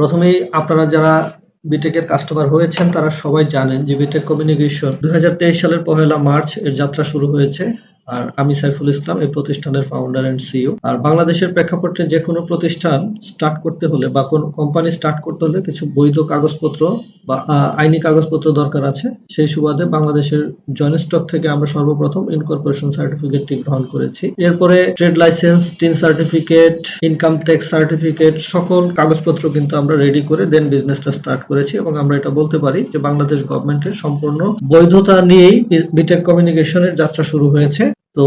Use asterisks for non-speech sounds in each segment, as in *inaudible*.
প্রথমেই আপনারা যারা বিটেকের কাস্টমার হয়েছেন, তারা সবাই জানেন যে বিটেক কমিউনিকেশন দুই হাজার তেইশ সালের পহেলা মার্চ এর যাত্রা শুরু হয়েছে। আর আমি সাইফুল ইসলাম, এই প্রতিষ্ঠানের ফাউন্ডার এন্ড সিইও আর বাংলাদেশের প্রেক্ষাপটে যে কোনো প্রতিষ্ঠান স্টার্ট করতে হলে বা কোনো কোম্পানি স্টার্ট করতে হলে কিছু বৈধ কাগজপত্র বা আইনি কাগজপত্র দরকার আছে। সেই সুবাদে বাংলাদেশের জয়েন্ট স্টক থেকে আমরা সর্বপ্রথম ইনকর্পোরেশন সার্টিফিকেটটি গ্রহণ করেছি। এরপরে trade licence TIN certificate income tax certificate সকল কাগজপত্র কিন্তু আমরা রেডি করে দেন বিজনেসটা স্টার্ট করেছি এবং আমরা এটা বলতে পারি যে বাংলাদেশ গভর্নমেন্টের সম্পূর্ণ বৈধতা নিয়েই বিটেক কমিউনিকেশনের যাত্রা শুরু হয়েছে। তো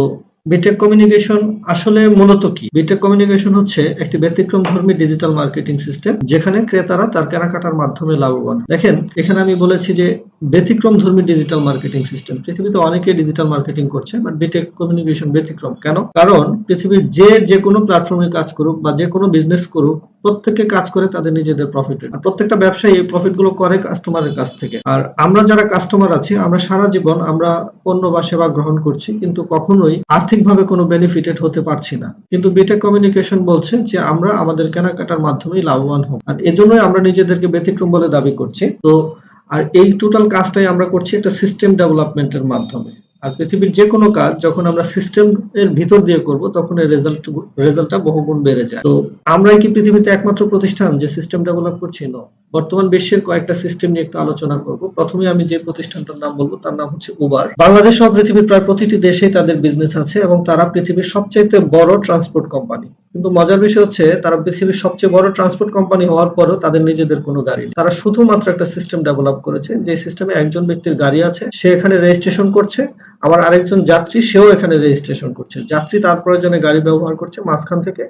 বিটেক কমিউনিকেশন আসলে মূলত কি? বিটেক কমিউনিকেশন হচ্ছে একটি ব্যতিক্রম ধর্মী ডিজিটাল মার্কেটিং সিস্টেম যেখানে ক্রেতারা তার কেনাকাটার মাধ্যমে লাভবান। দেখেন, এখানে আমি বলেছি যে ব্যতিক্রম ধর্মী ডিজিটাল মার্কেটিং সিস্টেম পৃথিবীতে অনেকে ডিজিটাল মার্কেটিং করছে বাট বিটেক কমিউনিকেশন ব্যতিক্রম। কেন? কারণ পৃথিবীর যে যে কোনো প্ল্যাটফর্মে কাজ করুক বা যে কোনো বিজনেস করুক প্রত্যেকে কাজ করে তাদের নিজেদের প্রফিটের আর প্রত্যেকটা ব্যবসায়ী এই প্রফিটগুলো করে কাস্টমারের কাছ থেকে। আর আমরা যারা কাস্টমার আছি, আমরা সারা জীবন আমরা পণ্য বা সেবা গ্রহণ করছি, কিন্তু কখনোই আর্থিকভাবে কোনো বেনিফিটেড হতে পারছি না। কিন্তু বিটেক কমিউনিকেশন বলছে যে আমরা আমাদের কেনাকাটার মাধ্যমেই লাভবান হব। আর এজন্যই আমরা নিজেদেরকে ব্যতিক্রম বলে দাবি করছি। তো আর এই টোটাল কাজটাই আমরা করছি একটা সিস্টেম ডেভেলপমেন্টের মাধ্যমে। আর পৃথিবীর যে কোনো কাজ যখন আমরা সিস্টেম এর ভিতর দিয়ে করব, তখন এর রেজাল্ট রেজাল্টটা বহুগুণ বেড়ে যায়। তো আমরাই কি পৃথিবীতে একমাত্র প্রতিষ্ঠান যে সিস্টেম ডেভেলপ করছি? না বর্তমান বিশ্বের কয়েকটা সিস্টেম নিয়ে একটু আলোচনা করব। প্রথমে আমি যে প্রতিষ্ঠানটার নাম বলব, তার নাম হচ্ছে উবার বাংলাদেশ সহ পৃথিবীর প্রায় প্রতিটি দেশেই তাদের বিজনেস আছে এবং তারা পৃথিবীর সবচাইতে বড় ট্রান্সপোর্ট কোম্পানি কিন্তু মজার বিষয় হচ্ছে, তারা পৃথিবীর সবচেয়ে বড় ট্রান্সপোর্ট কোম্পানি হওয়ার পরও তাদের নিজেদের কোনো গাড়ি নেই। তারা শুধুমাত্র একটা সিস্টেম ডেভেলপ করেছে, যে সিস্টেমে একজন ব্যক্তির গাড়ি আছে, সে এখানে রেজিস্ট্রেশন করছে, আবার আরেকজন যাত্রী সেও এখানে রেজিস্ট্রেশন করছে। যাত্রী তার প্রয়োজনে গাড়ি ব্যবহার করছে, মাঝখান থেকে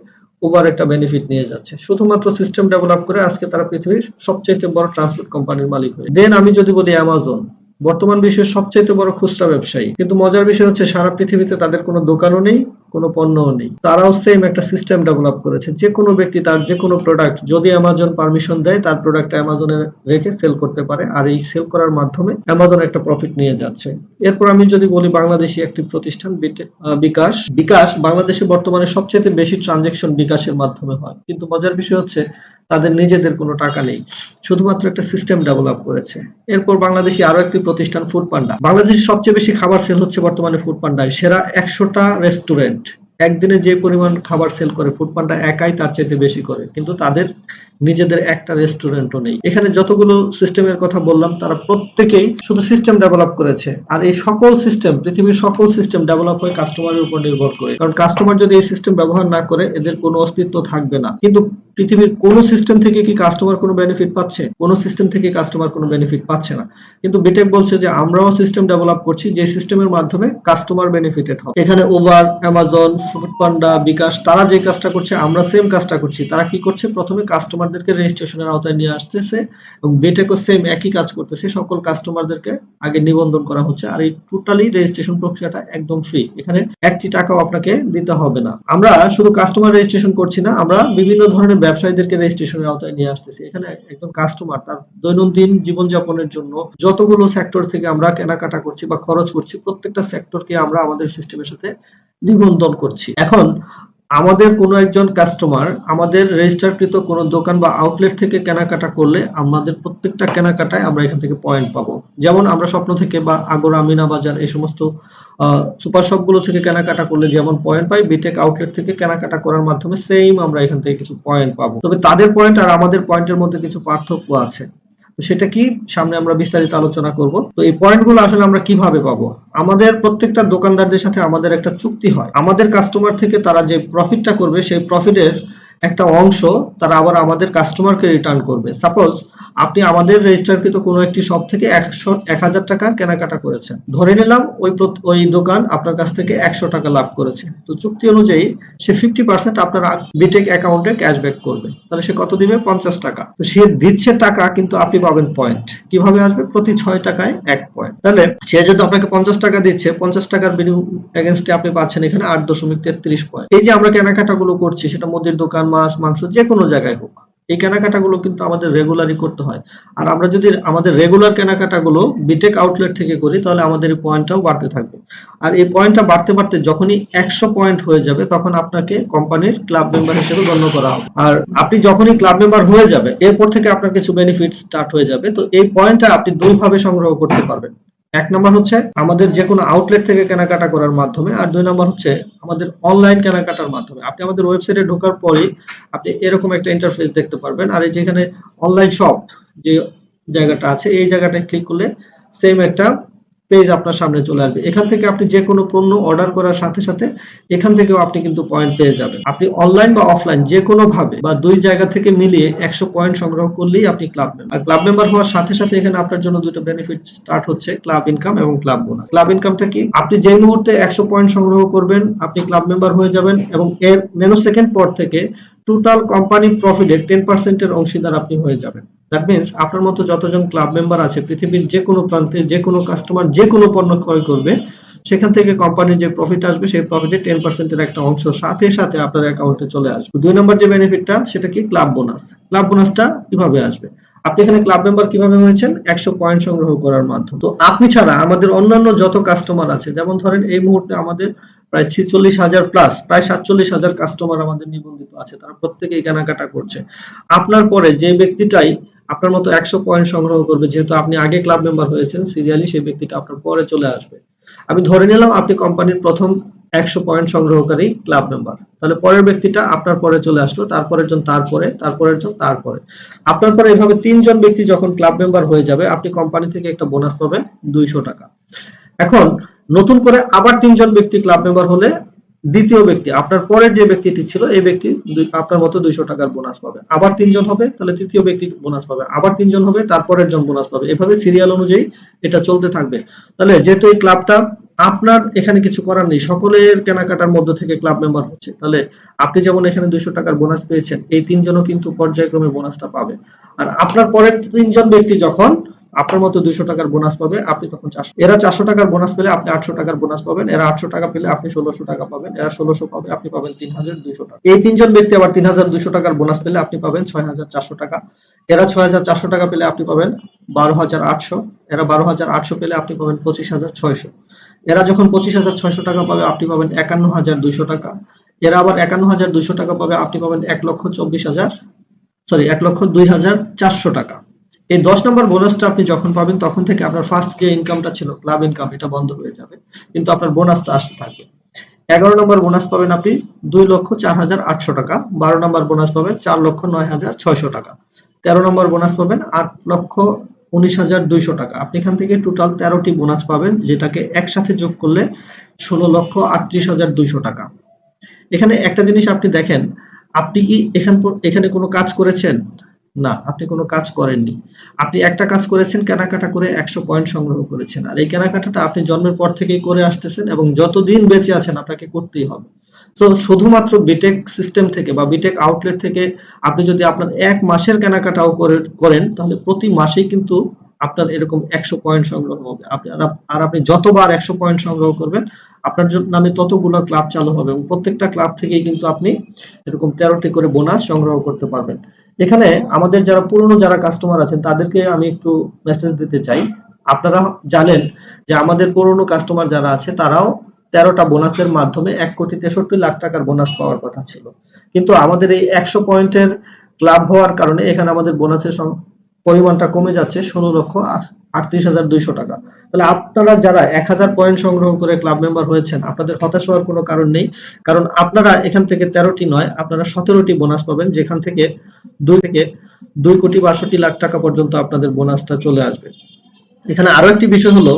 উবার একটা বেনিফিট নিয়ে যাচ্ছে। শুধুমাত্র সিস্টেম ডেভেলপ করে আজকে তারা পৃথিবীর সবচেয়ে বড় ট্রান্সপোর্ট কোম্পানির মালিক হয়ে। দেন আমি যদি বলি অ্যামাজন বর্তমান বিশ্বের সবচেয়ে বড় খুচরা ব্যবসায়ী। কিন্তু মজার বিষয় হচ্ছে সারা পৃথিবীতে তাদের কোনো দোকানও নেই কোনো পণ্যও নেই। তারাও সেম একটা সিস্টেম ডেভেলপ করেছে। যে কোনো ব্যক্তি তার যে কোনো প্রোডাক্ট যদি অ্যামাজন পারমিশন দেয়, তার প্রোডাক্ট অ্যামাজনে রেখে সেল করতে পারে। আর এই সেল করার মাধ্যমে অ্যামাজন একটা প্রফিট নিয়ে যাচ্ছে। এরপর আমি যদি বলি বাংলাদেশি একটি প্রতিষ্ঠান বিকাশ। বিকাশ বাংলাদেশে বর্তমানে সবচেয়ে বেশি ট্রানজেকশন বিকাশের মাধ্যমে হয়। কিন্তু মজার বিষয় হচ্ছে, তাদের নিজেদের কোনো টাকা নেই। শুধুমাত্র একটা সিস্টেম ডেভেলপ করেছে। এরপর বাংলাদেশি আরও একটি প্রতিষ্ঠান ফুড পান্ডা বাংলাদেশের সবচেয়ে বেশি খাবার সেল হচ্ছে বর্তমানে ফুড পান্ডায় সেরা একশোটা রেস্টুরেন্ট একদিনে যে পরিমাণ খাবার সেল করে ফুড পান্ডা একাই তার চাইতে বেশি করে, কিন্তু তাদের নিজেদের একটা রেস্টুরেন্টও নেই। এখানে যতগুলো সিস্টেমের কথা বললাম, তারা প্রত্যেকেই শুধু সিস্টেম ডেভেলপ করেছে। আর এই সকল সিস্টেম পৃথিবীর সকল সিস্টেম ডেভেলপ হয় কাস্টমারের উপর নির্ভর করে। কারণ কাস্টমার যদি এই সিস্টেম ব্যবহার না করে, এদের কোনো অস্তিত্ব থাকবে না। কিন্তু পৃথিবীর কোন সিস্টেম থেকে কি কাস্টমার কোনো বেনিফিট পাচ্ছে? কোন সিস্টেম থেকে কাস্টমার কোনো বেনিফিট পাচ্ছে না। কিন্তু বিটেক বলছে যে, আমরাও সিস্টেম ডেভেলপ করছি, যে সিস্টেমের মাধ্যমে কাস্টমার বেনিফিটেড হবে। এখানে ওভার অ্যামাজন ফুডপান্ডা বিকাশ, তারা যে কাজটা করছে, আমরা সেম কাজটা করছি। তারা কি করছে? প্রথমে কাস্টমারদেরকে রেজিস্ট্রেশনের আওতায় নিয়ে আসতেছে এবং বিটেকও সেম একই কাজ করতেছে। সকল কাস্টমারদেরকে আগে নিবন্ধন করা হচ্ছে আর এই টোটালি রেজিস্ট্রেশন প্রক্রিয়াটা একদম ফ্রি এখানে একটি টাকাও আপনাকে দিতে হবে না। আমরা শুধু কাস্টমার রেজিস্ট্রেশন করছি না, আমরা বিভিন্ন ধরনের ব্যবসায়ীদেরকে রেজিস্ট্রেশনের আওতায় নিয়ে আসতেছি। এখানে একজন কাস্টমার তার দৈনন্দিন জীবনযাপনের জন্য যতগুলো সেক্টর থেকে আমরা কেনাকাটা করছি বা খরচ করছি, প্রত্যেকটা সেক্টরকে আমরা আমাদের সিস্টেমের সাথে নিবন্ধন করছি। এখন, আমাদের কোনো একজন কাস্টমার আমাদের রেজিস্টারকৃত কোনো দোকান বা আউটলেট থেকে কেনাকাটা করলে আমাদের প্রত্যেকটা কেনাকাটায় আমরা এখান থেকে পয়েন্ট পাবো। যেমন আমরা স্বপ্ন থেকে বা আগর আমিনা বাজার এই সমস্ত সুপার শপগুলো থেকে কেনাকাটা করলে যেমন পয়েন্ট পাই বিটেক আউটলেট থেকে কেনাকাটা করার মাধ্যমে সেম আমরা এখান থেকে কিছু পয়েন্ট পাবো। তবে তাদের পয়েন্ট আর আমাদের পয়েন্টের মধ্যে কিছু পার্থক্য আছে। তো সেটা কি? সামনে আমরা বিস্তারিত আলোচনা করব। তো এই পয়েন্টগুলো আসলে আমরা কীভাবে পাবো? আমাদের প্রত্যেকটা দোকানদারদের সাথে আমাদের একটা চুক্তি হয়। আমাদের কাস্টমার থেকে তারা যে প্রফিটটা করবে, সেই প্রফিটের একটা অংশ তারা আবার আমাদের কাস্টমারকে রিটার্ন করবে। সাপোজ আপনি আমাদের রেজিস্টারকৃত কোনো একটি শপ থেকে একশো, এক হাজার টাকা কেনাকাটা করেছেন। ধরে নিলাম ওই ওই দোকান আপনার কাছ থেকে একশো টাকা লাভ করেছে। তো চুক্তি অনুযায়ী সে ফিফটি পার্সেন্ট আপনার বিটেক অ্যাকাউন্টে ক্যাশব্যাক করবে। তাহলে সে কত দিবে? পঞ্চাশ টাকা। তো সে দিচ্ছে টাকা, কিন্তু আপনি পাবেন পয়েন্ট কীভাবে আসবে? প্রতি ছয় টাকায় এক পয়েন্ট তাহলে সে যদি আপনাকে পঞ্চাশ টাকা দিচ্ছে, পঞ্চাশ টাকার এগেনস্টে আপনি পাচ্ছেন এখানে আট দশমিক তেত্রিশ পয়েন্ট এই যে আমরা কেনাকাটা গুলো করছি, সেটা মুদির দোকান, মাছ, মাংস যে কোনো জায়গায় হোক এই কেনাকাটাগুলো কিন্তু আমাদের রেগুলারই করতে হয়। আর আমরা যদি আমাদের রেগুলার কেনাকাটাগুলো বিটেক আউটলেট থেকে করি, তাহলে আমাদের এই পয়েন্টটাও বাড়তে থাকবে। আর এই পয়েন্টটা বাড়তে বাড়তে যখনই একশো পয়েন্ট হয়ে যাবে, তখন আপনাকে কোম্পানির ক্লাব মেম্বার হিসেবে গণ্য করা হবে। আর আপনি যখনই ক্লাব মেম্বার হয়ে যাবে এরপর থেকে আপনার কিছু বেনিফিট স্টার্ট হয়ে যাবে। তো এই পয়েন্টটা আপনি দুইভাবে সংগ্রহ করতে পারবেন। এক নম্বর হচ্ছে আমাদের যে কোনো আউটলেট থেকে কেনাকাটা করার মাধ্যমে, আর দুই নম্বর হচ্ছে আমাদের অনলাইন কেনাকাটার মাধ্যমে। আপনি আমাদের ওয়েবসাইটে ঢোকার পরেই আপনি এরকম একটা ইন্টারফেস দেখতে পারবেন। আর এই যেখানে অনলাইন শপ যে জায়গাটা আছে, এই জায়গাটায় ক্লিক করলে সেম একটা পেজ আপনার সামনে চলে আসবে। এখান থেকে আপনি যে কোনো পণ্য অর্ডার করার সাথে সাথে এখান থেকেও আপনি কিন্তু পয়েন্ট পেয়ে যাবেন। আপনি অনলাইন বা অফলাইন যে কোনো ভাবে বা দুই জায়গা থেকে মিলিয়ে একশো পয়েন্ট সংগ্রহ করলেই আপনি ক্লাব মেম্বার আর ক্লাব মেম্বার হওয়ার সাথে সাথে এখানে আপনার জন্য দুটো বেনিফিট স্টার্ট হচ্ছে ক্লাব ইনকাম এবং ক্লাব বোনাস ক্লাব ইনকামটা কি? আপনি যে মুহূর্তে একশো পয়েন্ট সংগ্রহ করবেন, আপনি ক্লাব মেম্বার হয়ে যাবেন এবং এর নেনো সেকেন্ড পর থেকে টোটাল কোম্পানি প্রফিটের টেন পার্সেন্টের অংশীদার আপনি হয়ে যাবেন। দ্যাট মিনস আপনার মতো যতজন ক্লাব মেম্বার আছে, পৃথিবীর যে কোনো প্রান্তে যে কোনো কাস্টমার যে কোনো পণ্য ক্রয় করবে, সেখান থেকে কোম্পানির যে প্রফিট আসবে, সেই প্রফিটের টেন পার্সেন্টের একটা অংশ, সাথে সাথে আপনার অ্যাকাউন্টে চলে আসবে। দুই নম্বর যে বেনিফিটটা সেটা কি? ক্লাব বোনাস ক্লাব বোনাসটা কীভাবে আসবে? আপনি এখানে ক্লাব মেম্বার কীভাবে হয়েছেন? একশো পয়েন্ট সংগ্রহ করার মাধ্যমে। তো আপনি ছাড়া আমাদের অন্যান্য যত কাস্টমার আছে, যেমন ধরেন এই মুহূর্তে আমাদের প্রায় ছিচল্লিশ হাজার প্লাস প্রায় সাতচল্লিশ হাজার কাস্টমার আমাদের নিবন্ধিত আছে, তারা প্রত্যেকেই কেনাকাটা করছে। আপনার পরে যে ব্যক্তিটাই আপনার মতো একশো পয়েন্ট সংগ্রহ করবে, যেহেতু আপনি আগে ক্লাব মেম্বার হয়েছেন সিরিয়ালি সেই ব্যক্তিটা আপনার পরে চলে আসবে। আমি ধরে নিলাম আপনি কোম্পানির প্রথম একশো পয়েন্ট সংগ্রহকারী ক্লাব মেম্বার তাহলে পরের ব্যক্তিটা আপনার পরে চলে আসলো, তারপরের জন তারপরে তারপরের জন তারপরে আপনার পরে এভাবে তিনজন ব্যক্তি যখন ক্লাব মেম্বার হয়ে যাবে, আপনি কোম্পানি থেকে একটা বোনাস পাবেন দুইশো টাকা। এখন, নতুন করে আবার তিনজন ব্যক্তি ক্লাব মেম্বার হলে দ্বিতীয় ব্যক্তি, আপনার পরের যে ব্যক্তিটি ছিল, এই ব্যক্তি আপনার মতো দুইশো টাকার বোনাস পাবে। আবার তিনজন হবে, তাহলে তৃতীয় ব্যক্তি বোনাস পাবে। আবার তিনজন হবে তারপরের জন বোনাস পাবে। এভাবে সিরিয়াল অনুযায়ী এটা চলতে থাকবে। তাহলে যেহেতু এই ক্লাবটা আপনার এখানে কিছু করার নেই, সকলের কেনাকাটার মধ্য থেকে ক্লাব মেম্বার হচ্ছে, তাহলে আপনি যেমন এখানে দুইশো টাকার বোনাস পেয়েছেন, এই তিনজনও কিন্তু পর্যায়ক্রমে বোনাসটা পাবে। আর আপনার পরের তিনজন ব্যক্তি যখন আপনার মতো দুইশো টাকার বোনাস পাবে, আপনি তখন চারশো এরা চারশো টাকার বোনাস পেলে আপনি আটশো টাকার বোনাস পাবেন, এরা আটশো টাকা পেলে আপনি ষোলোশো টাকা পাবেন, এরা ষোলোশো পাবে, আপনি পাবেন তিন হাজার দুইশো টাকা। এই তিনজন ব্যক্তি আবার তিন হাজার দুইশো টাকার বোনাস পেলে আপনি পাবেন ছয় হাজার চারশো টাকা। এরা ছয় হাজার চারশো টাকা পেলে আপনি পাবেন বারো হাজার আটশো। এরা বারো হাজার আটশো পেলে আপনি পাবেন পঁচিশ হাজার ছয়শো। এরা যখন পঁচিশ হাজার ছয়শো টাকা পাবে, আপনি পাবেন একান্ন হাজার দুইশো টাকা। এরা আবার একান্ন হাজার দুইশো টাকা পাবে, আপনি পাবেন এক লক্ষ চব্বিশ হাজার সরি এক লক্ষ দুই হাজার চারশো টাকা। এই দশ নম্বর বোনাসটা আপনি যখন পাবেন, তখন থেকে আপনার ফার্স্ট যে ইনকামটা ছিল ক্লাব ইনকাম এটা বন্ধ হয়ে যাবে। কিন্তু আপনার বোনাসটা আসতে থাকবে। এগারো নম্বর বোনাস পাবেন আপনি দুই লক্ষ চার হাজার আটশো টাকা। বারো নম্বর বোনাস পাবেন চার লক্ষ নয় হাজার ছয়শো টাকা। তেরো নম্বর বোনাস পাবেন আট লক্ষ উনিশ হাজার দুইশো টাকা। আপনি এখান থেকে টোটাল তেরোটি বোনাস পাবেন, যেটাকে একসাথে যোগ করলে ষোলো লক্ষ আটত্রিশ হাজার দুইশো টাকা। এখানে একটা জিনিস আপনি দেখেন, আপনি কি এখান এখানে কোনো কাজ করেছেন? না, আপনি কোনো কাজ করেননি। আপনি একটা কাজ করেছেন, কেনাকাটা করে একশো পয়েন্ট সংগ্রহ করেছেন। আর এই কেনাকাটাটা আপনি জন্মের পর থেকেই করে আসতেছেন এবং যতদিন বেঁচে আছেন আপনাকে করতেই হবে। তো শুধুমাত্র বিটেক সিস্টেম থেকে বা বিটেক আউটলেট থেকে আপনি যদি আপনার এক মাসের কেনাকাটাও করে, করেন, তাহলে প্রতি মাসেই কিন্তু আপনার এরকম একশো পয়েন্ট সংগ্রহ হবে। আর- আপনি যতবার একশো পয়েন্ট সংগ্রহ করবেন, আপনার নামে ততগুলো ক্লাব চালু হবে এবং প্রত্যেকটা ক্লাব থেকেই কিন্তু আপনি এরকম তেরোটি করে বোনাস সংগ্রহ করতে পারবেন। এখানে আমাদের যারা পুরনো যারা কাস্টমার আছেন, তাদেরকে আমি একটু মেসেজ দিতে চাই। আপনারা জানেন যে আমাদের পুরনো কাস্টমার যারা আছে, তারাও তেরোটা বোনাসের মাধ্যমে এক কোটি তেষট্টি লাখ টাকার বোনাস পাওয়ার কথা ছিল। কিন্তু আমাদের এই একশো পয়েন্টের ক্লাব হওয়ার কারণে এখানে আমাদের বোনাসের পরিমাণটা কমে যাচ্ছে ষোলো লক্ষ আটত্রিশ হাজার দুইশো টাকা। তাহলে আপনারা যারা এক হাজার পয়েন্ট সংগ্রহ করে ক্লাব মেম্বার হয়েছেন, আপনাদের হতাশ হওয়ার কোনো কারণ নেই। কারণ আপনারা এখান থেকে তেরোটি নয়, আপনারা সতেরোটি বোনাস পাবেন, যেখান থেকে দুই থেকে দুই কোটি বাষট্টি লাখ টাকা পর্যন্ত আপনাদের বোনাসটা চলে আসবে। এখানে আরও একটি বিষয় হলো,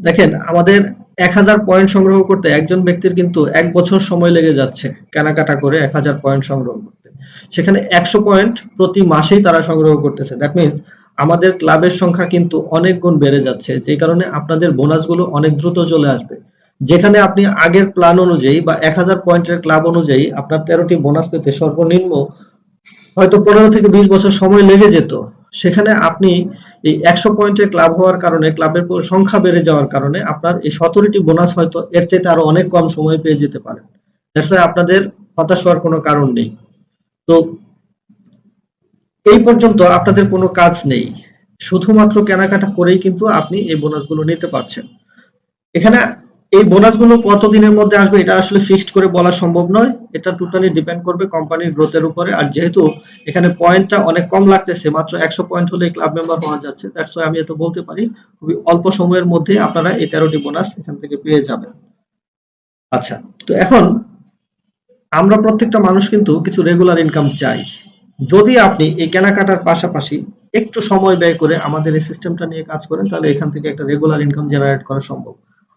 দেখেন, আমাদের এক হাজার পয়েন্ট সংগ্রহ করতে একজন ব্যক্তির কিন্তু এক বছর সময় লেগে যাচ্ছে কেনাকাটা করে এক হাজার পয়েন্ট সংগ্রহ করতে। সেখানে একশো পয়েন্ট প্রতি মাসেই তারা সংগ্রহ করতেছে। দ্যাট মিনস আমাদের ক্লাবের সংখ্যা কিন্তু অনেক গুণ বেড়ে যাচ্ছে, যে কারণে আপনাদের বোনাসগুলো অনেক দ্রুত চলে আসবে। যেখানে আপনি আগের প্ল্যান অনুযায়ী বা এক হাজার পয়েন্টের ক্লাব অনুযায়ী আপনার তেরোটি বোনাস পেতে সর্বনিম্ন হয়তো পনেরো থেকে বিশ বছর সময় লেগে যেত। সেখানে আপনি এই একশো পয়েন্টের ক্লাব হওয়ার কারণে, ক্লাবের সংখ্যা বেড়ে যাওয়ার কারণে আপনার এই সতেরোটি বোনাস হয়তো এর চাইতে আরও অনেক কম সময় পেয়ে যেতে পারেন। আপনাদের হতাশ হওয়ার কোনো কারণ নেই। তো এই পর্যন্ত আপনাদের কোনো কাজ নেই। শুধুমাত্র কেনাকাটা করেই কিন্তু আপনি এই বোনাসগুলো নিতে পারছেন। এখানে এই বোনাসগুলো কত দিনের মধ্যে আসবে এটা আসলে ফিক্সড করে বলা সম্ভব নয়। এটা টোটালি ডিপেন্ড করবে কোম্পানির গ্রোথের উপরে। আর যেহেতু এখানে পয়েন্টটা অনেক কম লাগতেছে, মাত্র একশো পয়েন্ট হলে ক্লাব মেম্বার হওয়া যাচ্ছে দ্যাটস আমি এত বলতে পারি। খুবই অল্প সময়ের মধ্যে আপনারা এই তেরোটি বোনাস এখান থেকে পেয়ে যাবেন। আচ্ছা তো এখন আমরা প্রত্যেকটা মানুষ কিন্তু কিছু রেগুলার ইনকাম চাই। যদি আপনি এই কেনাকাটার পাশাপাশি একটু সময় ব্যয় করে আমাদের এই সিস্টেমটা নিয়ে কাজ করেন, তাহলে এখান থেকে একটা রেগুলার ইনকাম জেনারেট করা সম্ভব।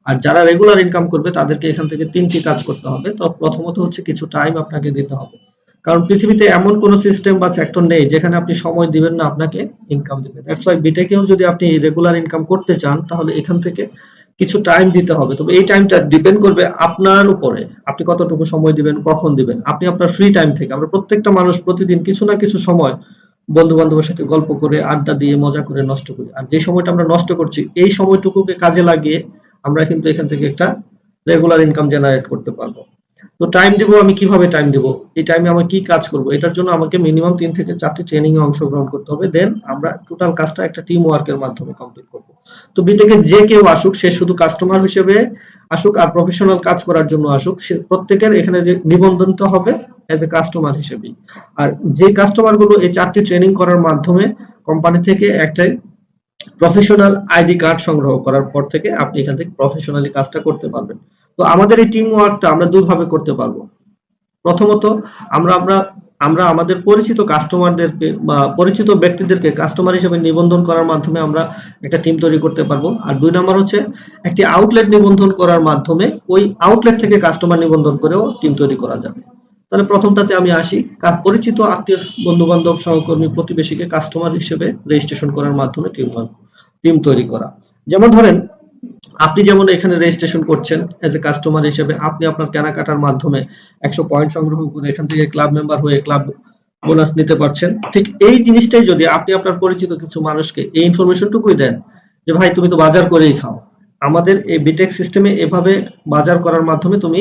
আর যারা রেগুলার ইনকাম করবে, তাদেরকে এখান থেকে তিনটি কাজ করতে হবে। তো প্রথমত হচ্ছে কিছু টাইম আপনাকে দিতে হবে। কারণ পৃথিবীতে এমন কোন সিস্টেম বা সেক্টর নেই যেখানে আপনি সময় দিবেন না, আপনাকে ইনকাম দিবে। দ্যাটস ওয়াই বিটেকেও যদি আপনি রেগুলার ইনকাম করতে চান, তাহলে এখান থেকে কিছু টাইম দিতে হবে। তবে এই টাইমটা ডিপেন্ড করবে আপনার উপরে। আপনি কতটুকু সময় দিবেন, কখন দিবেন? আপনি আপনার ফ্রি টাইম থেকে, আমরা প্রত্যেকটা মানুষ প্রতিদিন কিছু না কিছু সময় বন্ধু বান্ধবের সাথে গল্প করে, আড্ডা দিয়ে, মজা করে, নষ্ট করি। আর যে সময়টা আমরা নষ্ট করছি, এই সময়টুকুকে কাজে লাগিয়ে আমরা কিন্তু এখান থেকে একটা রেগুলার ইনকাম জেনারেট করতে পারব। তো টাইম দিব আমি, কীভাবে টাইম দিব? এই টাইমে আমি কি কাজ করব? এটার জন্য আমাকে মিনিমাম তিন থেকে চারটি ট্রেনিং এ অংশগ্রহণ করতে হবে। দেন আমরা টোটাল কাজটা একটা টিম ওয়ার্কের মাধ্যমে কমপ্লিট করব। তো বিটেকে যে কেউ আসুক, সে শুধু কাস্টমার হিসেবে আসুক আর প্রফেশনাল কাজ করার জন্য আসুক, সে প্রত্যেকের এখানে নিবন্ধন নিবন্ধনটা হবে অ্যাজ এ কাস্টমার হিসেবেই। আর যে কাস্টমারগুলো এই চারটি ট্রেনিং করার মাধ্যমে কোম্পানি থেকে একটা প্রফেশনাল আইডি কার্ড সংগ্রহ করার পর থেকে আপনি এখান থেকে প্রফেশনালি কাজটা করতে পারবেন। তো আমাদের এই টিম ওয়ার্কটা আমরা দুইভাবে করতে পারব। প্রথমত, আমরা আমরা আমরা আমাদের পরিচিত কাস্টমারদেরকে বা পরিচিত ব্যক্তিদেরকে কাস্টমার হিসেবে নিবন্ধন করার মাধ্যমে আমরা একটা টিম তৈরি করতে পারব। আর দুই নম্বর হচ্ছে, একটি আউটলেট নিবন্ধন করার মাধ্যমে ওই আউটলেট থেকে কাস্টমার নিবন্ধন করেও টিম তৈরি করা যাবে। তাহলে প্রথমটাতে আমি আসি পরিচিত আত্মীয় বন্ধু বান্ধব সহকর্মী, প্রতিবেশীকে কাস্টমার হিসেবে রেজিস্ট্রেশন করার মাধ্যমে টিম টিম তৈরি করা। যেমন ধরেন আপনি যেমন এখানে রেজিস্ট্রেশন করছেন এজ এ কাস্টমার হিসেবে আপনি আপনার কেনাকাটার মাধ্যমে একশো পয়েন্ট সংগ্রহ করে এখান থেকে ক্লাব মেম্বার হয়ে ক্লাব বোনাস নিতে পারছেন। ঠিক এই জিনিসটাই যদি আপনি আপনার পরিচিত কিছু মানুষকে এই ইনফরমেশনটুকুই দেন যে, ভাই, তুমি তো বাজার করেই খাও। আমাদের এই বিটেক সিস্টেমে এভাবে বাজার করার মাধ্যমে তুমি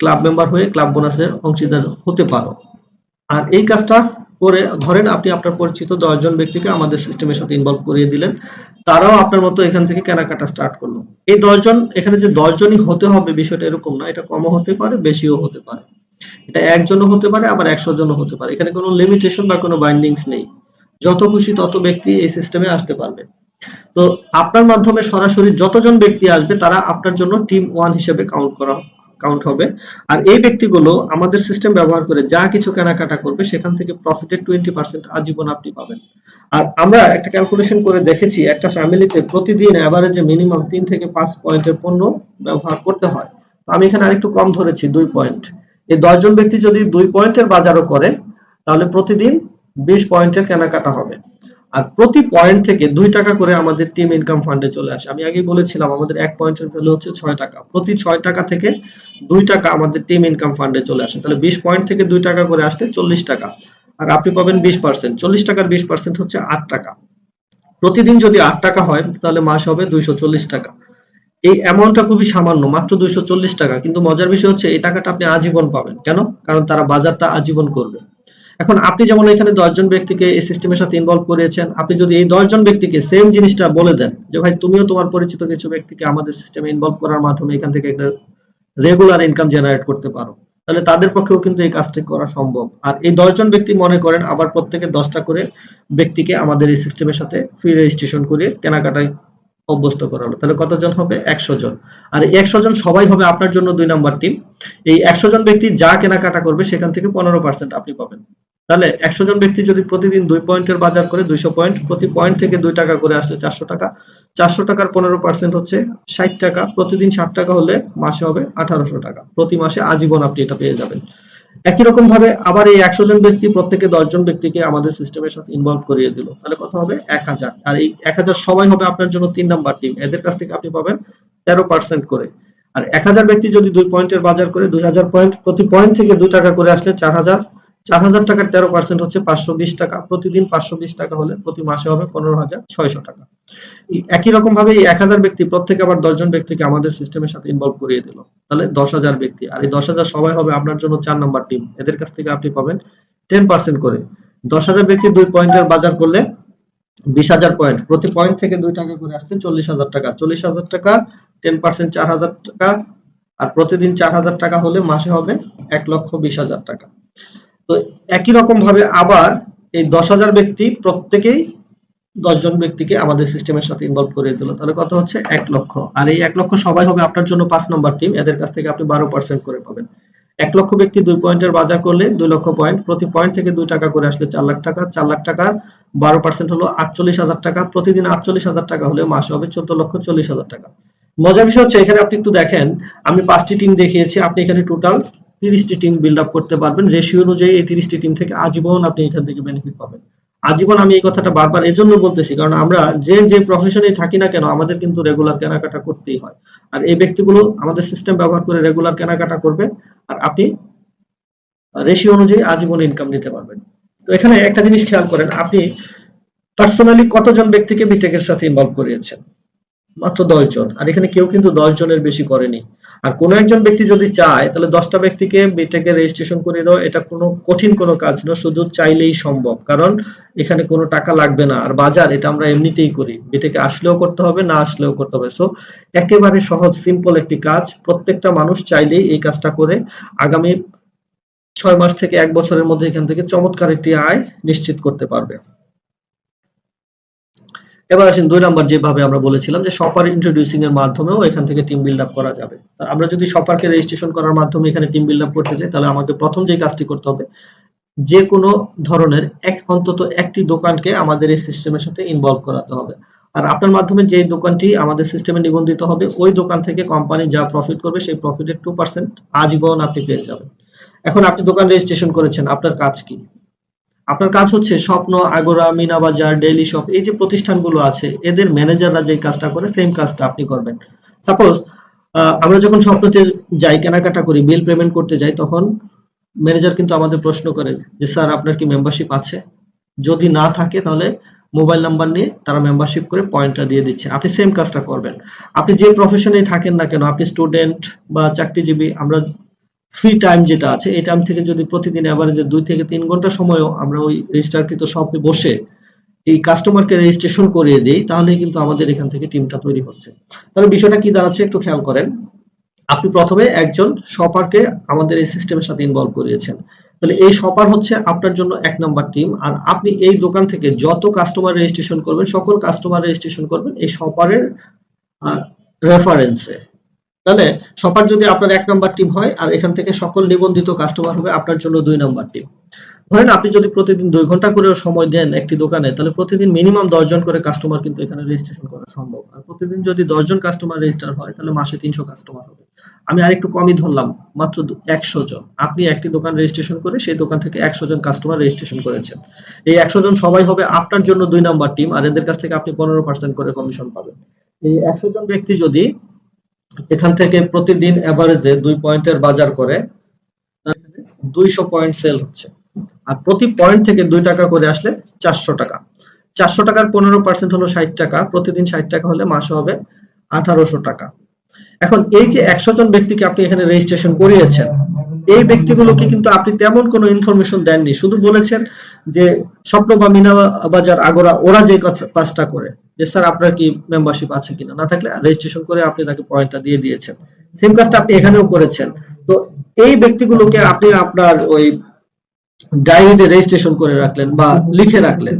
ক্লাব মেম্বার হয়ে ক্লাব বোনাসের অংশীদার হতে পারো। আর এই কাজটা করে, ধরেন আপনি আপনার পরিচিত দশজন ব্যক্তিকে আমাদের সিস্টেমের সাথে ইনভলভ করিয়ে দিলেন, তারাও আপনার মতো এখান থেকে কেনাকাটা স্টার্ট করল। এই দশজন, এখানে যে দশজনই হতে হবে বিষয়টা এরকম না, এটা কমও হতে পারে, বেশিও হতে পারে। এটা একজনও হতে পারে, আবার একশো জনও হতে পারে। এখানে কোনো লিমিটেশন বা কোনো বাইন্ডিংস নেই। যত খুশি তত ব্যক্তি এই সিস্টেমে আসতে পারবে। তো আপনার মাধ্যমে সরাসরি যতজন ব্যক্তি আসবে, তারা আপনার জন্য টিম ওয়ান হিসেবে কাউন্ট করা কাউন্ট হবে। আর এই ব্যক্তিগুলো আমাদের সিস্টেম ব্যবহার করে যা কিছু কেনাকাটা করবে, সেখান থেকে প্রফিটের টোয়েন্টি পার্সেন্ট আজীবন আপনি পাবেন। আর আমরা একটা ক্যালকুলেশন করে দেখেছি, একটা ফ্যামিলিতে প্রতিদিন অ্যাভারেজে মিনিমাম তিন থেকে পাঁচ পয়েন্টের পণ্য ব্যবহার করতে হয়। তো আমি এখানে আরেকটু কম ধরেছি, দুই পয়েন্ট এই দশজন ব্যক্তি যদি দুই পয়েন্টের বাজারও করে, তাহলে প্রতিদিন বিশ পয়েন্টের কেনাকাটা হবে। আর প্রতি পয়েন্ট থেকে দুই টাকা করে আমাদের টিম ইনকাম ফান্ডে চলে আসে। আমি আগেই বলেছিলাম, আমাদের এক পয়েন্টের ভ্যালু হচ্ছে ছয় টাকা। প্রতি ছয় টাকা থেকে দুই টাকা আমাদের টিম ইনকাম ফান্ডে চলে আসে। তাহলে বিশ পয়েন্ট থেকে দুই টাকা করে আসলে চল্লিশ টাকা। আর আপনি পাবেন বিশ পার্সেন্ট চল্লিশ টাকার বিশ পার্সেন্ট হচ্ছে আট টাকা। প্রতিদিন যদি আট টাকা হয়, তাহলে মাস হবে দুইশো চল্লিশ টাকা। এই অ্যামাউন্টটা খুবই সামান্য, মাত্র দুইশো চল্লিশ টাকা। কিন্তু মজার বিষয় হচ্ছে, এই টাকাটা আপনি আজীবন পাবেন। কেন? কারণ তারা বাজারটা আজীবন করবে। এখন আপনি যেমন এখানে দশজন ব্যক্তিকে এই সিস্টেমের সাথে ইনভলভ করিয়েছেন আপনি যদি এই দশজন ব্যক্তিকে সেম জিনিসটা বলে দেন যে, ভাই, তুমিও তোমার পরিচিত কিছু ব্যক্তিকে আমাদের সিস্টেমে ইনভলভ করার মাধ্যমে এখান থেকে একটা রেগুলার ইনকাম জেনারেট করতে পারো, তাহলে তাদের পক্ষেও কিন্তু এই কাজটি করা সম্ভব। আর এই দশজন ব্যক্তি মনে করেন আবার প্রত্যেকে দশটা করে ব্যক্তিকে আমাদের এই সিস্টেমের সাথে ফ্রি রেজিস্ট্রেশন করে কেনাকাটায় অভ্যস্ত করালো তাহলে কতজন হবে? একশো জন আর একশো জন সবাই হবে আপনার জন্য দুই নাম্বার টিম এই একশো জন ব্যক্তি যা কেনাকাটা করবে সেখান থেকে পনেরো পার্সেন্ট আপনি পাবেন। তাহলে একশো জন ব্যক্তি যদি প্রতিদিন দুই পয়েন্টের বাজার করে দুইশো পয়েন্ট, প্রতি পয়েন্ট থেকে দুই টাকা করে আসলে চারশো টাকা। চারশো টাকার পনেরো পার্সেন্ট হচ্ছে ষাট টাকা, প্রতিদিন ষাট টাকা হলে মাসে হবে আঠারোশো টাকা। প্রতি মাসে আজীবন আপনি এটা পেয়ে যাবেন। একই রকম ভাবে আবার এই একশো জন ব্যক্তি, প্রত্যেকে দশজন ব্যক্তিকে আমাদের সিস্টেমের সাথে ইনভলভ করিয়ে দিল। তাহলে কত হবে এক হাজার। আর এই এক হাজার সবাই হবে আপনার জন্য তিন নাম্বার টিম এদের কাছ থেকে আপনি পাবেন তেরো পার্সেন্ট করে। আর এক হাজার ব্যক্তি যদি দুই পয়েন্টের বাজার করে, দুই হাজার পয়েন্ট, প্রতি পয়েন্ট থেকে দুই টাকা করে আসলে চার হাজার। চার হাজার টাকার তেরো পার্সেন্ট হচ্ছে পাঁচশো বিশ টাকা। প্রতিদিন পাঁচশো বিশ টাকা হলে প্রতি মাসে হবে পনেরো হাজার ছয়শো টাকা। একই রকম ভাবে এই এক হাজার ব্যক্তি, প্রত্যেকে আবার দশজন ব্যক্তিকে আমাদের সিস্টেমের সাথে ইনভলভ করিয়ে দিল। তাহলে দশ হাজার ব্যক্তি। আর এই দশ হাজার সবাই হবে আপনার জন্য চার নাম্বার টিম এদের কাছ থেকে আপনি পাবেন টেন পার্সেন্ট করে। দশ হাজার ব্যক্তি দুই পয়েন্টের বাজার করলে বিশ হাজার পয়েন্ট। প্রতি পয়েন্ট থেকে দুই টাকা করে আসলে চল্লিশ হাজার টাকা। চল্লিশ হাজার টাকা টেন পার্সেন্ট চার হাজার টাকা। আর প্রতিদিন চার হাজার টাকা হলে মাসে হবে এক লক্ষ বিশ হাজার টাকা। তো একই রকম ভাবে আবার এই দশ হাজার ব্যক্তি প্রত্যেকেই দশজন ব্যক্তিকে আমাদের সিস্টেমের সাথে ইনভলভ করে দিল। তাহলে কত হচ্ছে এক লক্ষ। আর এই এক লক্ষ সবাই হবে আপনার জন্য পাঁচ নম্বর টিম এদের কাছ থেকে আপনি বারো পার্সেন্ট করে পাবেন। এক লক্ষ ব্যক্তি দুই পয়েন্টের বাজার করলে দুই লক্ষ পয়েন্ট প্রতি পয়েন্ট থেকে দুই টাকা করে আসলে চার লাখ টাকা। চার লাখ টাকা বারো পার্সেন্ট হলো আটচল্লিশ হাজার টাকা। প্রতিদিন আটচল্লিশ হাজার টাকা হলে মাসে হবে চোদ্দ লক্ষ চল্লিশ হাজার টাকা। মজার বিষয় হচ্ছে, এখানে আপনি একটু দেখেন, আমি পাঁচটি টিম দেখিয়েছি, আপনি এখানে টোটাল তিরিশটি টিম বিল্ড আপ করতে পারবেন। রেশিও অনুযায়ী এই তিরিশটি টিম থেকে আজীবন আপনি এখান থেকে বেনিফিট পাবেন। আজীবন আমি এই কথাটা বারবার এজন্য বলতেছি, কারণ আমরা যে যে প্রফেশনে থাকি না কেন, আমাদের কিন্তু রেগুলার কেনাকাটা করতেই হয়। আর এই ব্যক্তিগুলো আমাদের সিস্টেম ব্যবহার করে রেগুলার কেনাকাটা করবে, আর আপনি রেশিও অনুযায়ী আজীবন ইনকাম নিতে পারবেন। তো এখানে একটা জিনিস খেয়াল করেন, আপনি পার্সোনালি কতজন ব্যক্তিকে বিটেকের সাথে ইনভলভ করিয়েছেন? মাত্র দশ জন। আর এখানে কেউ কিন্তু দশ জনের বেশি করেনি। আর কোন একজন ব্যক্তি যদি চায়, তাহলে দশটা ব্যক্তিকে বিটেকে রেজিস্ট্রেশন করে দাও। এটা কোনো কঠিন কোনো কাজ না শুধু চাইলেই সম্ভব। কারণ এখানে কোনো টাকা লাগবে না। আর বাজার, এটা আমরা এমনিতেই করি। বিটেকে আসলেও করতে হবে, না আসলেও করতে হবে। সো একেবারে সহজ সিম্পল একটি কাজ। প্রত্যেকটা মানুষ চাইলেই এই কাজটা করে। আগামী ছয় মাস থেকে এক বছরের মধ্যে এখান থেকে চমৎকার একটি আয় নিশ্চিত করতে পারবে। এবার আসেন দুই নাম্বার যেভাবে আমরা বলেছিলাম যে শপার ইন্ট্রোডিউসিং এর মাধ্যমেও এখান থেকে টিম বিল্ড আপ করা যাবে। আমরা যদি শপারকে রেজিস্ট্রেশন করার মাধ্যমে এখানে টিম বিল্ড আপ করতে চাই, তাহলে আমাকে প্রথম যে কাজটি করতে হবে, যে কোনো ধরনের এক অন্তত একটি দোকানকে আমাদের এই সিস্টেমের সাথে ইনভলভ করাতে হবে। আর আপনার মাধ্যমে যে দোকানটি আমাদের সিস্টেমে নিবন্ধিত হবে, ওই দোকান থেকে কোম্পানি যা প্রফিট করবে, সেই প্রফিটের টু পার্সেন্ট আজীবন আপনি পেয়ে যাবেন। এখন আপনি দোকান রেজিস্ট্রেশন করেছেন, আপনার কাজ কি? আপনার কাজ হচ্ছে স্বপ্ন, আগোরা, মিনা বাজার ডেইলি শপ এই যে প্রতিষ্ঠানগুলো আছে, এদের ম্যানেজাররা যে কাজটা করে সেম কাজটা আপনি করবেন। সাপোজ আমরা যখন স্বপ্নতে যাই, কেনাকাটা করি বিল পেমেন্ট করতে যাই, তখন ম্যানেজার কিন্তু আমাদের প্রশ্ন করে যে, স্যার, আপনার কি মেম্বারশিপ আছে? যদি না থাকে, তাহলে মোবাইল নাম্বার নিয়ে তারা মেম্বারশিপ করে পয়েন্টটা দিয়ে দিচ্ছে। আপনি সেম কাজটা করবেন। আপনি যে প্রফেশনে থাকেন না কেন, আপনি স্টুডেন্ট বা চাকরিজীবী, আমরা ফ্রি টাইম যেটা আছে, এই টাইম থেকে যদি প্রতিদিন অ্যাভারেজে দুই থেকে তিন ঘণ্টা সময়ও আমরা ওই রেজিস্টারকৃত শপে বসে এই কাস্টমারকে রেজিস্ট্রেশন করিয়ে দিই তাহলে কিন্তু আমাদের এখান থেকে টিমটা তৈরি হচ্ছে। তাহলে বিষয়টা কি দাঁড়াচ্ছে একটু খেয়াল করেন। আপনি প্রথমে একজন শপারকে আমাদের এই সিস্টেমের সাথে ইনভলভ করিয়েছেন। তাহলে এই শপার হচ্ছে আপনার জন্য এক নাম্বার টিম আর আপনি এই দোকান থেকে যত কাস্টমার রেজিস্ট্রেশন করবেন, সকল কাস্টমার রেজিস্ট্রেশন করবেন এই শপারের রেফারেন্সে তাহলে সবার যদি আপনার এক নাম্বার টিম হয় আর এখান থেকে সকল নিবন্ধিত কাস্টমার হবে আপনার জন্য দুই নাম্বার টিম ধরেন আপনি যদি প্রতিদিন দুই ঘণ্টা করে সময় দেন একটি দোকানে, তাহলে প্রতিদিন মিনিমাম দশজন করে কাস্টমার কিন্তু এখানে রেজিস্ট্রেশন করা সম্ভব। আর প্রতিদিন যদি দশজন কাস্টমার রেজিস্টার হয়, তাহলে মাসে তিনশো কাস্টমার হবে। আমি আরেকটু কমই ধরলাম, মাত্র একশো জন। আপনি একটি দোকান রেজিস্ট্রেশন করে সেই দোকান থেকে একশো জন কাস্টমার রেজিস্ট্রেশন করেছেন। এই একশো জন সবাই হবে আপনার জন্য দুই নাম্বার টিম আর এদের কাছ থেকে আপনি পনেরো পার্সেন্ট করে কমিশন পাবেন। এই একশো জন ব্যক্তি যদি এখান থেকে প্রতিদিন এভারেজে দুই পয়েন্টের বাজার করে দুইশো পয়েন্ট সেল হচ্ছে। আর প্রতি পয়েন্ট থেকে দুই টাকা করে আসলে চারশো টাকা। চারশো টাকার পনেরো পার্সেন্ট হলো ষাট টাকা, প্রতিদিন ষাট টাকা হলে মাসে হবে আঠারোশো টাকা। এখন এই যে একশো জন ব্যক্তিকে আপনি এখানে রেজিস্ট্রেশন করিয়েছেন এই ব্যক্তিগুলোকে কিন্তু আপনি তেমন কোনো ইনফরমেশন দেননি। শুধু বলেছেন যে স্বপ্ন বা মিনা বাজার আগোরা, ওরা যে কাজটা করে। যে স্যার, আপনার কি মেম্বারশিপ আছে কিনা? না থাকলে রেজিস্ট্রেশন করে আপনি তাকে পয়েন্টটা দিয়ে দিয়েছেন। সেম কাজটা আপনি এখানেও করেছেন। তো এই ব্যক্তিগুলোকে আপনি আপনার ওই ডায়েরিতে রেজিস্ট্রেশন করে রাখলেন বা লিখে রাখলেন।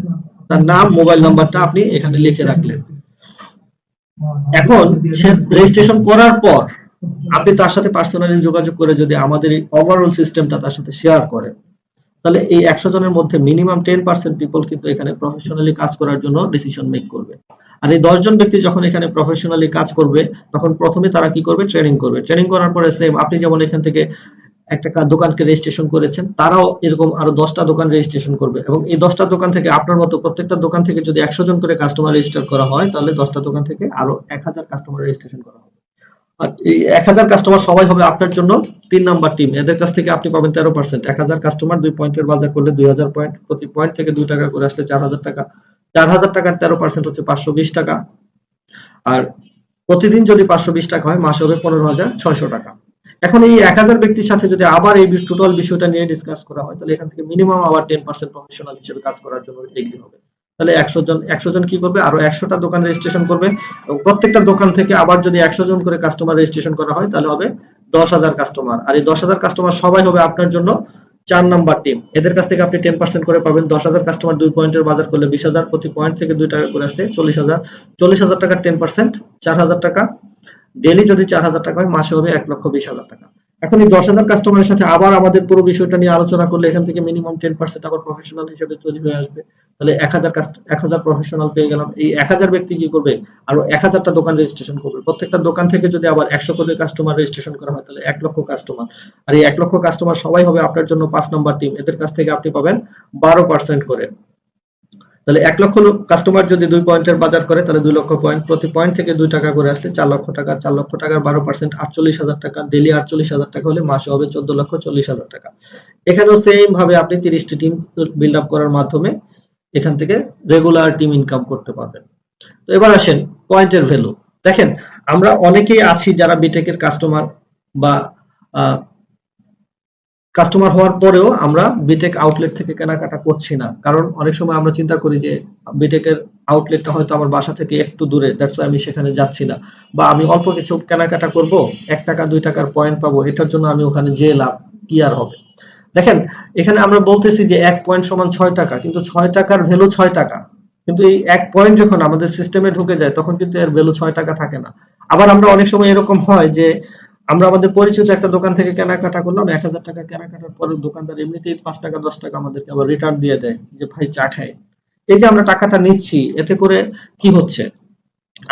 তার নাম মোবাইল নাম্বারটা আপনি এখানে লিখে রাখলেন। এখন সে রেজিস্ট্রেশন করার পর আপনি তার সাথে পার্সোনালি যোগাযোগ করে যদি আমাদের এই ওভারঅল সিস্টেমটা তার সাথে শেয়ার করেন তাহলে এই একশো জনের মধ্যে মিনিমাম টেন পার্সেন্ট পিপল কিন্তু এখানে প্রফেশনালি কাজ করার জন্য ডিসিশন মেক করবে। আর এই দশজন ব্যক্তি যখন এখানে প্রফেশনালি কাজ করবে, তখন প্রথমে তারা কি করবে? ট্রেনিং করবে। ট্রেনিং করার পরে সেম আপনি যেমন এখান থেকে একটা দোকানকে রেজিস্ট্রেশন করেছেন, তারাও এরকম আরও দশটা দোকান রেজিস্ট্রেশন করবে এবং এই দশটা দোকান থেকে আপনার মতো প্রত্যেকটা দোকান থেকে যদি একশো জন করে কাস্টমার রেজিস্টার করা হয়, তাহলে দশটা দোকান থেকে আরও এক হাজার কাস্টমার রেজিস্ট্রেশন করা হবে। আর এক হাজার কাস্টমার সবাই হবে আপনার জন্য তিন নাম্বার টিম এদের কাছ থেকে আপনি পাবেন তেরো পার্সেন্ট এক হাজার কাস্টমার দুই পয়েন্টের বাজার করলে দুই হাজার পয়েন্ট প্রতি পয়েন্ট থেকে দুই টাকা করে আসলে চার হাজার টাকা। চার হাজার টাকার তেরো পার্সেন্ট হচ্ছে পাঁচশো বিশ টাকা। আর প্রতিদিন যদি পাঁচশো বিশ টাকা হয়, মাসে হবে পনেরো হাজার ছয়শো টাকা। এখন এই এক হাজার ব্যক্তির সাথে যদি আবার এই টোটাল বিষয়টা নিয়ে ডিসকাস করা হয়, তাহলে এখান থেকে মিনিমাম আবার টেন পার্সেন্ট প্রফেশনাল হিসেবে কাজ করার জন্য এগ্রি হবে। তাহলে একশো জন একশো জন কি করবে? আরও একশোটা দোকান রেজিস্ট্রেশন করবে। প্রত্যেকটা দোকান থেকে আবার যদি একশো জন করে কাস্টমার রেজিস্ট্রেশন করা হয়, তাহলে হবে দশ হাজার কাস্টমার আর এই দশ হাজার কাস্টমার সবাই হবে আপনার জন্য চার নাম্বার টিম এদের কাছ থেকে আপনি টেন পার্সেন্ট করে পাবেন। দশ হাজার কাস্টমার দুই পয়েন্টের বাজার করলে বিশ হাজার, প্রতি পয়েন্ট থেকে দুই টাকা করে আসলে চল্লিশ হাজার। চল্লিশ হাজার টাকার টেন পার্সেন্ট চার হাজার টাকা। ডেলি যদি চার হাজার টাকা হয়, মাসে হবে এক লক্ষ বিশ হাজার টাকা। এখন এই দশ হাজার কাস্টমারের সাথে আবার আমাদের পুরো বিষয়টা নিয়ে আলোচনা করলে এখান থেকে মিনিমাম টেন পার্সেন্ট আবার প্রফেশনাল হিসেবে তৈরি হয়ে আসবে। তাহলে এক হাজার এক হাজার প্রফেশনাল পেয়ে গেলাম। এই এক হাজার ব্যক্তি কি করবে? আরও এক হাজারটা দোকান রেজিস্ট্রেশন করবে। প্রত্যেকটা দোকান থেকে যদি আবার একশো করে কাস্টমার রেজিস্ট্রেশন করা হয়, তাহলে এক লক্ষ কাস্টমার আর এই এক লক্ষ কাস্টমার সবাই হবে আপনার জন্য পাঁচ নম্বর টিম এদের কাছ থেকে আপনি পাবেন বারো পার্সেন্ট করে। তাহলে এক লক্ষ কাস্টমার যদি দুই পয়েন্টের বাজার করে, তাহলে দুই লক্ষ পয়েন্ট প্রতি পয়েন্ট থেকে দুই টাকা করে আসলে চার লক্ষ টাকা। চার লক্ষ টাকার বারো পার্সেন্ট আটচল্লিশ হাজার টাকা। ডেলি আটচল্লিশ হাজার টাকা হলে মাসে হবে চোদ্দ লক্ষ চল্লিশ হাজার টাকা। এখানেও সেম ভাবে আপনি তিরিশটি টিম বিল্ড আপ করার মাধ্যমে এখান থেকে রেগুলার টিম ইনকাম করতে পারবেন। তো এবার আসেন পয়েন্টের ভ্যালু দেখেন, আমরা অনেকেই আছি যারা বিটেকের কাস্টমার বা কাস্টমার হওয়ার পরেও আমরা বিটেক আউটলেট থেকে কেনাকাটা করছি না। কারণ অনেক সময় আমরা চিন্তা করি যে বিটেকের আউটলেটটা হয়তো আমার বাসা থেকে একটু দূরে দ্যাটস আমি সেখানে যাচ্ছি না। বা আমি অল্প কিছু কেনাকাটা করব, এক টাকা, দুই টাকার পয়েন্ট পাবো, এটার জন্য আমি ওখানে যে লাভ কি আর হবে? দেখেন, এখানে আমরা বলতেছি যে এক পয়েন্ট সমান ছয় টাকা, কিন্তু ছয় টাকার ভ্যালু ছয় টাকা। কিন্তু এই এক পয়েন্ট যখন আমাদের সিস্টেমে ঢুকে যায়, তখন কিন্তু এর ভ্যালু ছয় টাকা থাকে না। আবার আমরা অনেক সময় এরকম হয় যে, আমরা আমাদের পরিচিত একটা দোকান থেকে কেনাকাটা করলাম, এক হাজার টাকা কেনাকাটার পরে দোকানদার এমনিতেই পাঁচ টাকা, দশ টাকা আমাদেরকে আবার রিটার্ন দিয়ে দেয় যে, ভাই, চা খাই। এই যে আমরা টাকাটা নিচ্ছি, এতে করে কি হচ্ছে?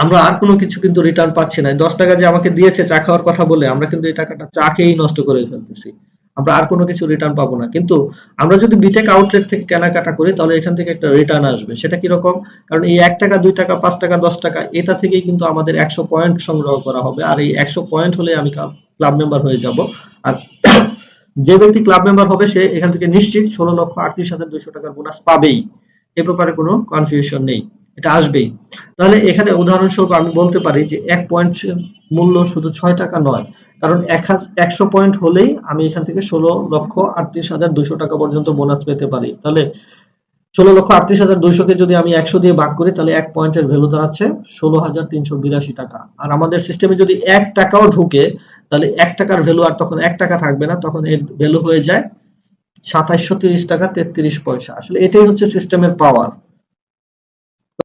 আমরা আর কোনো কিছু কিন্তু রিটার্ন পাচ্ছি না। দশ টাকা যে আমাকে দিয়েছে চা খাওয়ার কথা বলে, আমরা কিন্তু এই টাকাটা চা খেয়েই নষ্ট করে ফেলতেছি। আমরা আর কোনো কিছু রিটার্ন পাবো না। কিন্তু আমরা যদি বিটেক আউটলেট থেকে কেনাকাটা করি, তাহলে এখান থেকে একটা রিটার্ন আসবে। সেটা কীরকম? কারণ এই এক টাকা, দুই টাকা, পাঁচ টাকা, দশ টাকা, এটা থেকেই কিন্তু আমাদের একশো পয়েন্ট সংগ্রহ করা হবে। আর এই একশো পয়েন্ট হলে আমি ক্লাব মেম্বার হয়ে যাব। আর *coughs* যে ব্যক্তি ক্লাব মেম্বার হবে, সে এখান থেকে নিশ্চিত ষোলো লক্ষ আটত্রিশ হাজার দুইশো টাকার বোনাস পাবেই। এ ব্যাপারে কোনো কনফিউশন নেই। এটা আসবেই। তাহলে এখানে উদাহরণস্বরূপ আমি বলতে পারি যে এক পয়েন্ট মূল্য শুধু ছয় টাকা নয়। কারণ একশো পয়েন্ট হলেই আমি এখান থেকে ষোলো লক্ষ আটত্রিশ হাজার দুইশো টাকা পর্যন্ত বোনাস পেতে পারি। তাহলে ষোলো লক্ষ আটত্রিশ হাজার দুইশোকে যদি আমি একশো দিয়ে ভাগ করি, তাহলে এক পয়েন্টের ভ্যালু দাঁড়াচ্ছে ষোলো হাজার তিনশো বিরাশি টাকা। আর আমাদের সিস্টেমে যদি এক টাকাও ঢুকে, তাহলে এক টাকার ভ্যালু আর তখন এক টাকা থাকবে না, তখন এর ভ্যালু হয়ে যায় সাতাইশশো তিরিশ টাকা তেত্রিশ পয়সা। আসলে এটাই হচ্ছে সিস্টেমের পাওয়ার